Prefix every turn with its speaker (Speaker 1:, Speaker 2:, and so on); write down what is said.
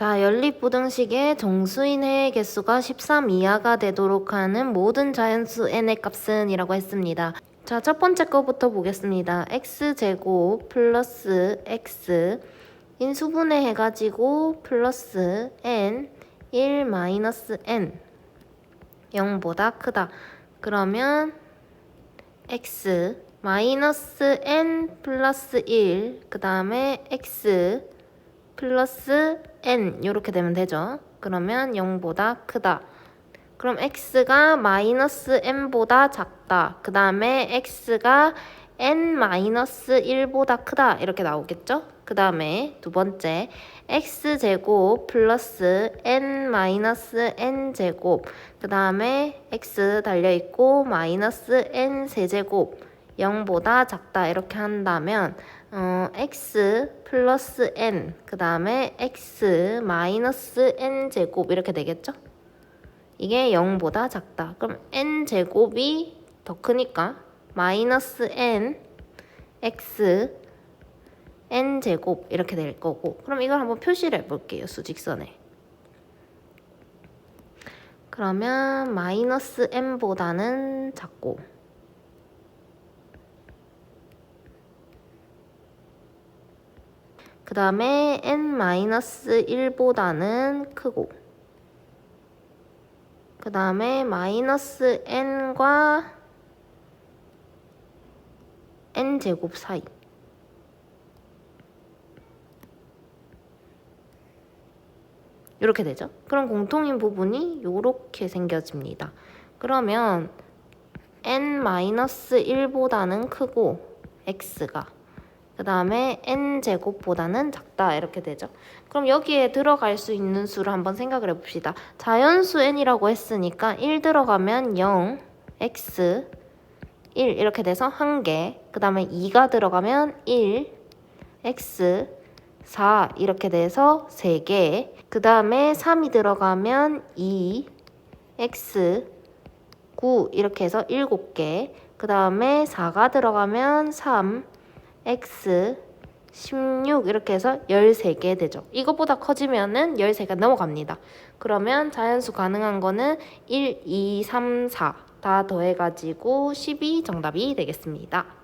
Speaker 1: 자, 연립부등식의 정수인의 개수가 13 이하가 되도록 하는 모든 자연수 n의 값은 이라고 했습니다. 자, 첫 번째 거부터 보겠습니다. x제곱 플러스 x 인수분해 해가지고 플러스 n 1 마이너스 n 0보다 크다. 그러면 x 마이너스 n 플러스 1그 다음에 x 플러스 n 이렇게 되면 되죠. 그러면 0보다 크다. 그럼 x가 마이너스 n보다 작다. 그 다음에 x가 n 마이너스 1보다 크다. 이렇게 나오겠죠? 그 다음에 두 번째 x제곱 플러스 n 마이너스 n제곱 그 다음에 x 달려있고 마이너스 n 세제곱 0보다 작다 이렇게 한다면 어, x 플러스 n 그 다음에 x 마이너스 n 제곱 이렇게 되겠죠? 이게 0보다 작다. 그럼 n 제곱이 더 크니까 마이너스 n x n 제곱 이렇게 될 거고 그럼 이걸 한번 표시를 해볼게요 수직선에 그러면 마이너스 n보다는 작고 그 다음에 n-1보다는 크고 그 다음에 마이너스 n과 n제곱 사이 이렇게 되죠. 그럼 공통인 부분이 이렇게 생겨집니다. 그러면 n-1보다는 크고 x가 그 다음에 n제곱보다는 작다 이렇게 되죠. 그럼 여기에 들어갈 수 있는 수를 한번 생각을 해봅시다. 자연수 n이라고 했으니까 1 들어가면 0, x, 1 이렇게 돼서 1개 그 다음에 2가 들어가면 1, x, 4 이렇게 돼서 3개 그 다음에 3이 들어가면 2, x, 9 이렇게 해서 7개 그 다음에 4가 들어가면 3, x 16 이렇게 해서 13개 되죠. 이것보다 커지면은 13가 넘어갑니다. 그러면 자연수 가능한 거는 1, 2, 3, 4 다 더해가지고 12 정답이 되겠습니다.